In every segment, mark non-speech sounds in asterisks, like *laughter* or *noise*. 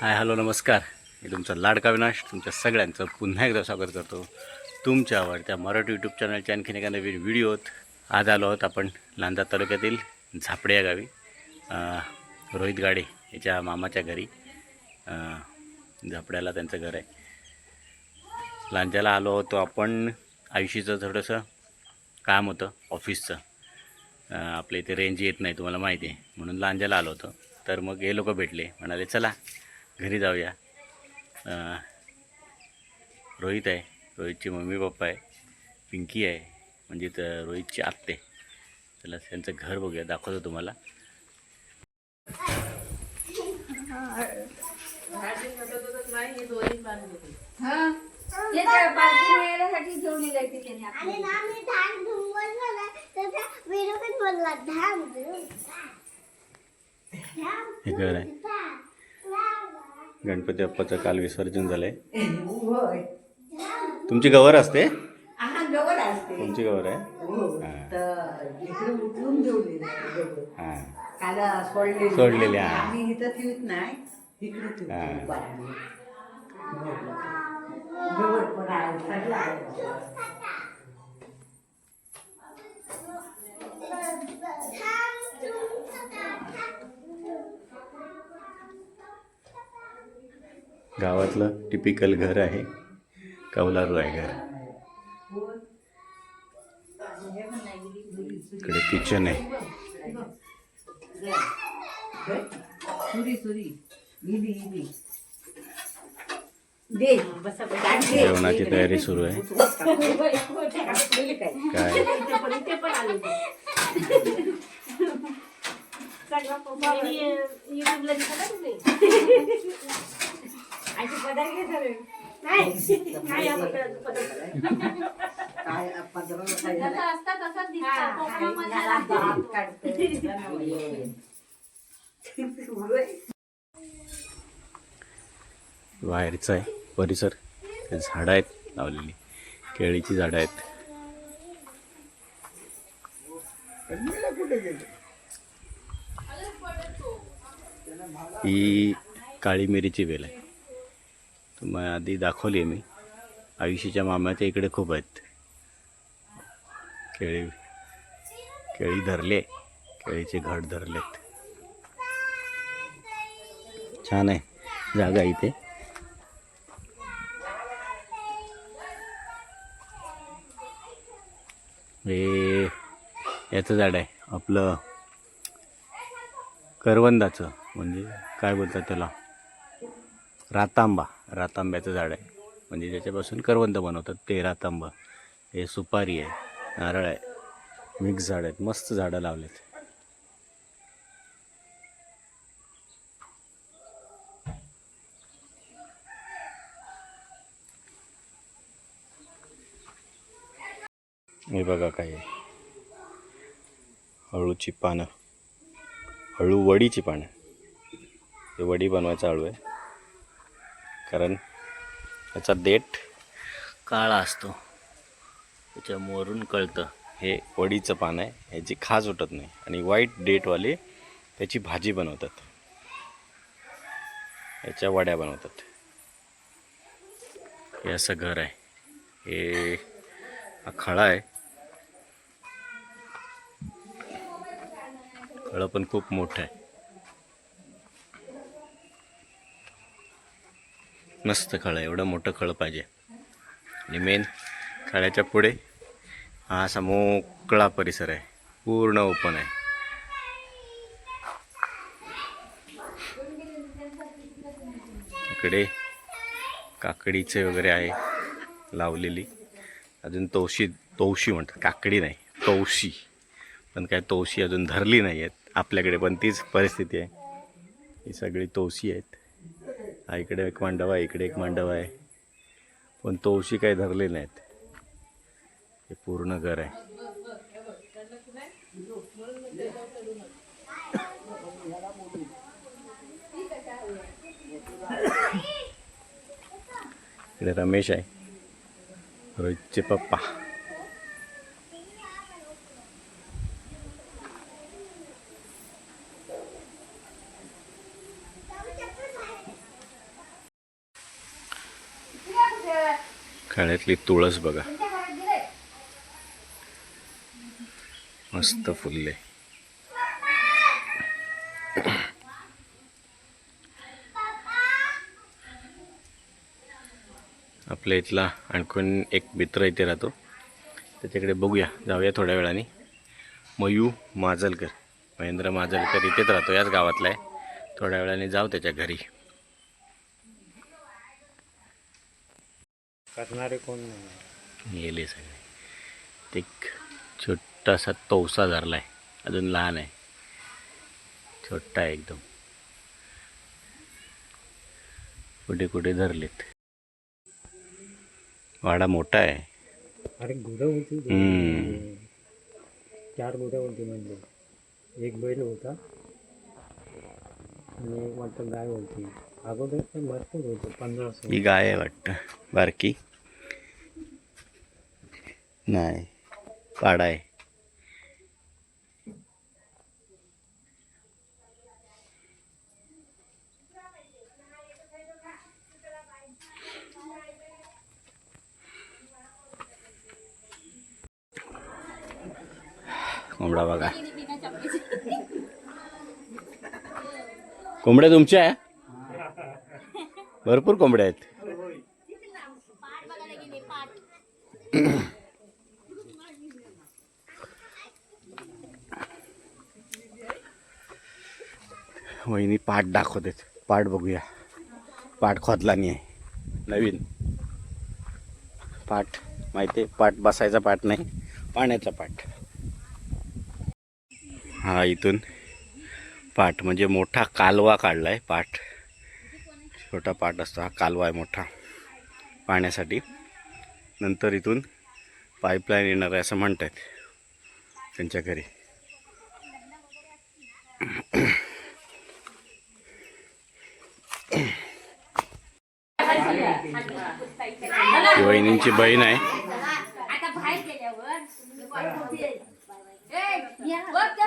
Hi hello नमस्कार. मी तुमचा लाडका विनाश तुमच्या सगळ्यांचं पुन्हा एकदा स्वागत करतो. तुमच्या आवडत्या मराठी यूट्यूब चॅनलच्या आणखीन एका नवीन व्हिडिओत आज आलो आहोत आपण लांजा तालुक्यातील झापडे या गावी. रोहित गाडे याच्या मामाच्या घरी. झापड्याला त्यांचं घर आहे. लांजाला आलो होतो आपण. आयुष्याचं थोडंसं काम होतं ऑफिसचं. आपल्या इथे रेंज येत नाही तुम्हाला माहिती आहे. म्हणून लांजाला आलो होतो. तर मग हे लोक भेटले. म्हणाले चला घरी जाऊया. रोहित आहे. रोहितची मम्मी पप्पा आहे. पिंकी आहे. म्हणजे तर रोहितची आत्ते. त्याला त्यांचं घर बघूया. दाखवतो तुम्हाला. घर आहे. गणपती बाप्पाचं काल विसर्जन झालं आहे होय. तुमची गवर असते? हा तुमची गवर आहे? हो तर इकडे उचलून. हां. सोडलेली. सोडलेली, हा. आम्ही इथं ठेवत नाही इकडे हा. ठेवतो बाहेर. गवळ पण आहे सगळं आहे. गावातलं टिपिकल घर आहे. कौलारू आहे घर. इकडे किचन आहे. जेवणाची तयारी सुरू आहे. काय? बाहेरचा आहे. परिसर. झाडं आहेत लावलेली. केळीची झाडं आहेत. ही काळी मिरीची वेल आहे. तुम्हाला आधी दाखवली आहे मी. आयुष्याच्या मामाच्या इकडे खूप आहेत. केळी केळी धरले केळीचे घट धरलेत. छान आहे जागा इथे. हे याचं झाड आहे आपलं करवंदाचं. म्हणजे काय बोलतात त्याला? रातांबा. रातांब्याचं झाड आहे. म्हणजे ज्याच्यापासून करवंद बनवतात ते रातांबा. हे सुपारी आहे नारळ आहे मिक्स झाड आहेत मस्त झाडं लावलेत. हे बघा काय आहे. हळूची पानं. हळू वडीची पानं. हे वडी बनवायचं हळू आहे. कारण याचा देठ काळा असतो. त्याच्यावरून कळतं. हे वडीचं पान आहे. ह्याची खाज उठत नाही. आणि वाईट डेटवाले त्याची भाजी बनवतात. याच्या वड्या बनवतात. हे असं घर आहे. हे खळा आहे. खळं पण खूप मोठं आहे. मस्त खळं आहे. एवढं मोठं खळं पाहिजे. आणि मेन खळ्याच्या पुढे हा असा मोकळा परिसर आहे. पूर्ण ओपन आहे. इकडे काकडीचे वगैरे आहे लावलेली. अजून तवशी तवशी म्हणतात. काकडी नाही तवशी पण काय तवशी अजून धरली नाही आहेत. आपल्याकडे पण तीच परिस्थिती आहे. ही सगळी तवशी आहेत. हा इकडे एक मांडव आहे इकडे एक मांडव आहे. पण तवशी काही धरले नाहीत. हे पूर्ण घर आहे. इकडे रमेश आहे. रोहितचे पप्पा. काळ्यातली तुळस बघा. मस्त फुलले. आपल्या इथला आणखीन एक मित्र इथे राहतो. त्याच्याकडे बघूया. जाऊया थोड्या वेळाने. मयू माजलकर. महेंद्र माजलकर इथेच राहतो. याच गावातला आहे. थोड्या वेळाने जाऊ त्याच्या घरी. करणारे कोण नाही. गेले सगळे. ते एक छोटासा तवसा धरला आहे अजून लहान आहे. छोटा आहे एकदम. कुठे कुठे धरलेत? वाडा मोठा आहे. अरे गुरं होती. चार गुरं होती म्हणजे एक बैल होता. आणि एक वाटतं गाय होती अगोदर ते भरपूर होतं पंधरा ही गाय आहे वाटतं. बारकी? नाही. पाडा आहे कोंबडा बघा कोंबड्या तुमच्या? आहे भरपूर कोंबड्या आहेत. वहिनी पाठ दाखवतेत. पाठ बघूया. पाठ खोदला नाही आहे. नवीन. पाठ माहिती आहे पाठ बसायचा पाठ नाही पाण्याचा पाठ. हा इथून. पाठ म्हणजे मोठा कालवा काढला आहे पाठ. छोटा पाठ असतो हा कालवा आहे मोठा. पाण्यासाठी नंतर इथून पाईपलाईन येणार आहे असं म्हणत आहेत त्यांच्या घरी. बहिणींची बहीण आहे. आता बाहेर गेल्यावर त्या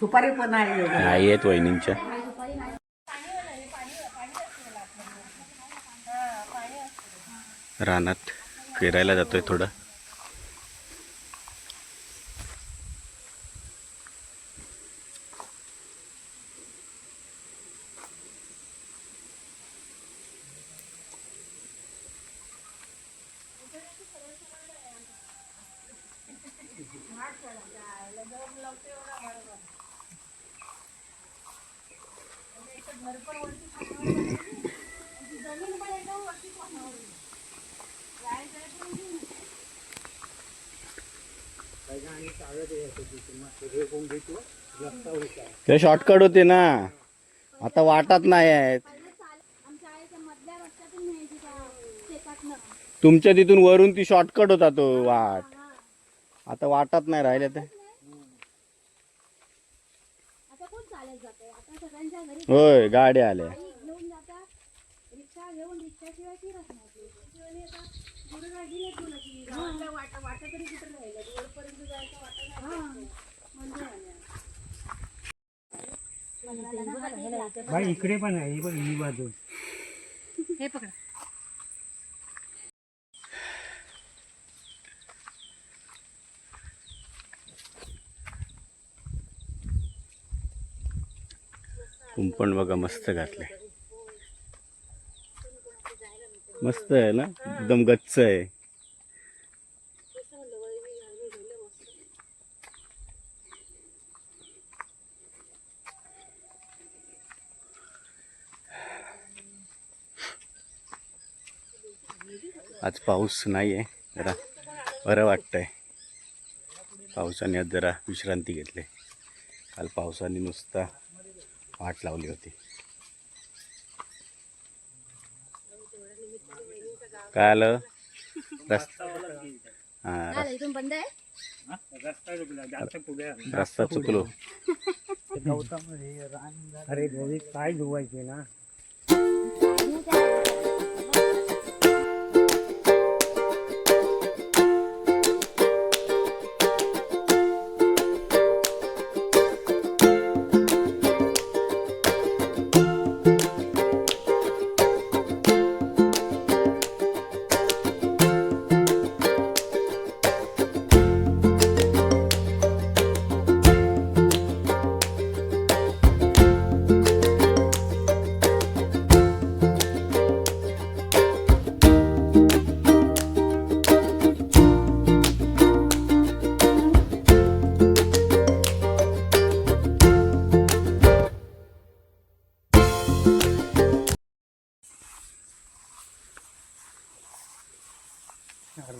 सुपारी पण आहे नाही आई आहेत वहिनींच्या. रानात फिरायला जातोय थोडं. ते शॉर्टकट होते ना. आता वाटत नाही आहेत. तुमच्या तिथून वरून ती शॉर्टकट होता तो वाट. आता वाटत नाही राहिले ते आता कोण चालत जाते आता सगळ्यांच्या घरी होय गाड्या आल्या घेऊन जातात रिक्षा घेऊन रिक्षाशिवाय फिरत नाही आणि आता गुरुगाव दिलेत तुला की गावाच्या वाटा वाटा तरी कुठे राहिल्या वरपर्यंत जायचं वाटा नाही म्हणजे आल्या. बाई इकडे पण आहे बघ ही बाजू हे पकडा कुंपण बघा मस्त घातले मस्त आहे ना? एकदम गच्च आहे. आज पाऊस नाही आहे जरा बरं वाटतंय. पावसाने आज जरा विश्रांती घेतली. काल पावसाने नुसता वाट लावली होती. काय आलं? हा रस्ता चुकला. रान अरे काय धुवायचे ना?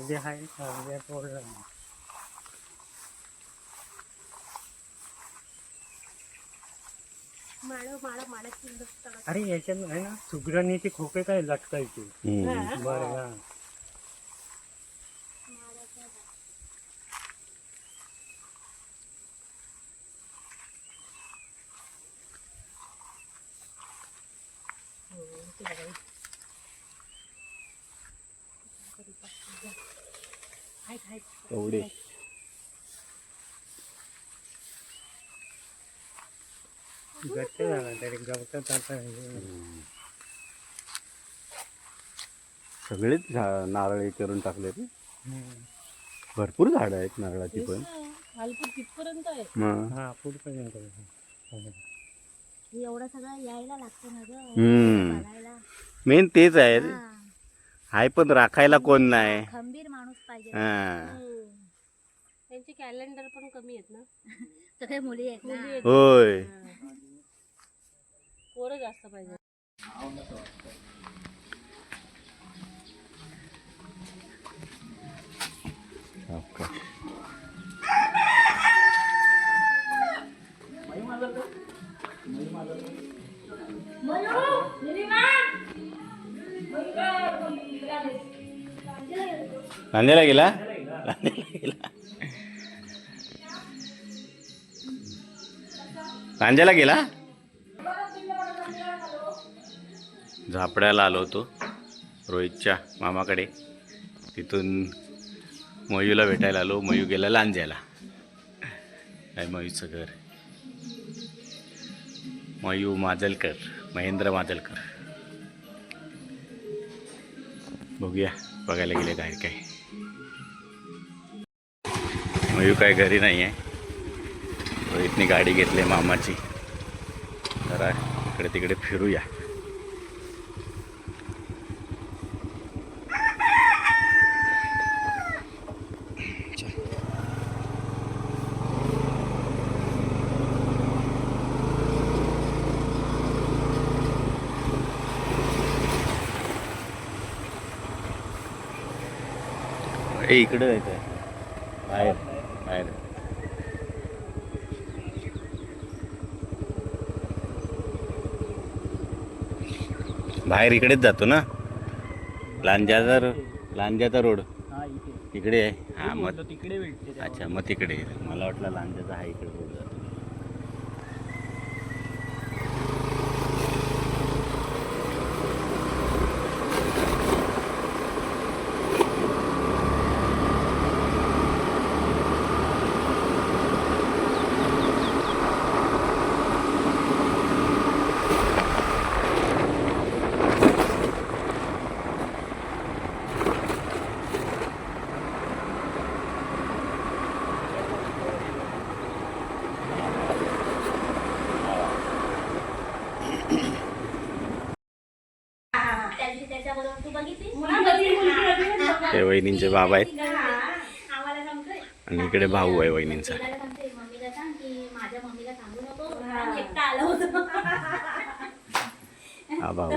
अर्धे आहे अर्ध्या तोडलं अरे याच्यात आहे ना सुगरणीचे खोके काय लटकायचे हम्म. बरं हा. एवढे घट्ट झाला तरी गवतात आता. सगळेच झा- नारळ हे करून टाकले ते. भरपूर झाडं आहेत नारळाची पण आहे मग हा पुढपर्यंत. एवढं सगळं यायला लागतं ना ग हम्म मेन तेच आहे रे. हा. हाय पण राखायला कोण नाही. खंबीर माणूस पाहिजे. हा. त्यांचे कॅलेंडर पण कमी आहेत ना. *laughs* सगळे मुली आहेत होय. पोरं जास्त पाहिजे. सावकाश. गेला नांदेडला गेला? नांदेडला गेला? झापड्याला आलो होतो रोहितच्या मामाकडे. तिथून मयूला भेटायला आलो. मयू गेला लांज्याला काय मयूचं घर? मयू माजलकर महेंद्र माजलकर. बघूया बघायला गेले बाहेर काय. मयू काय घरी नाही आहे रोहितने गाडी घेतली मामाची. जरा इकडे तिकडे फिरूया. ए इकडं जायचं बाहेर बाहेर. बाहेर इकडेच जातो ना? लांजाचा लांजाचा रोड. हा इकडे आहे? हा मग तिकडे अच्छा मग तिकडे मला वाटलं लांजाचा हा इकडे हे वहिनींचे बाबा आहेत. आणि इकडे भाऊ आहे वहिनींचा. तिला सांगते मम्मीला सांग की माझ्या हा भाऊ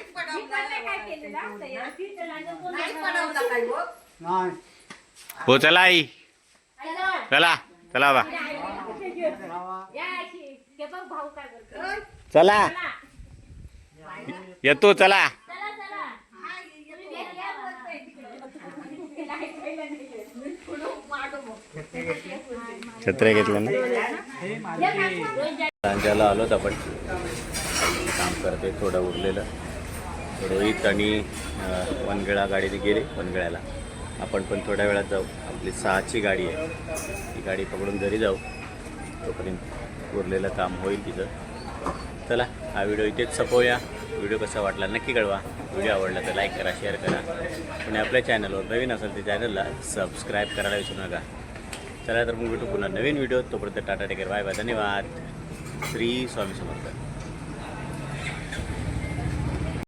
नाही आला नाही थोडी हो? चला आई. चला चला बा. या अशी. ते बघ भाऊ काय करतो. चला. येतो चला. चला चला. तुम्ही बोलतोय छत्र्या घेतल्या ना लांजाला आलोत आपण. काम करते थोडं उरलेलं. रोहित आणि अं, वनगळा गाडीने गेले वनगळ्याला. आपण पण थोड्या वेळात जाऊ. आपली सहाची गाडी आहे. ती गाडी पकडून घरी जाऊ. तोपर्यंत उरलेलं काम होईल तिथं. चला हा व्हिडिओ इथेच संपवूया. व्हिडिओ कसा वाटला नक्की कळवा. व्हिडिओ आवडला तर लाईक करा शेअर करा. आणि आपल्या चॅनलवर नवीन असेल तर चॅनलला सबस्क्राईब करायला विसरू नका. चला तर मग भेटू पुन्हा नवीन व्हिडिओ तोपर्यंत टाटा टेकर बाय बाय धन्यवाद. श्री स्वामी समर्थ.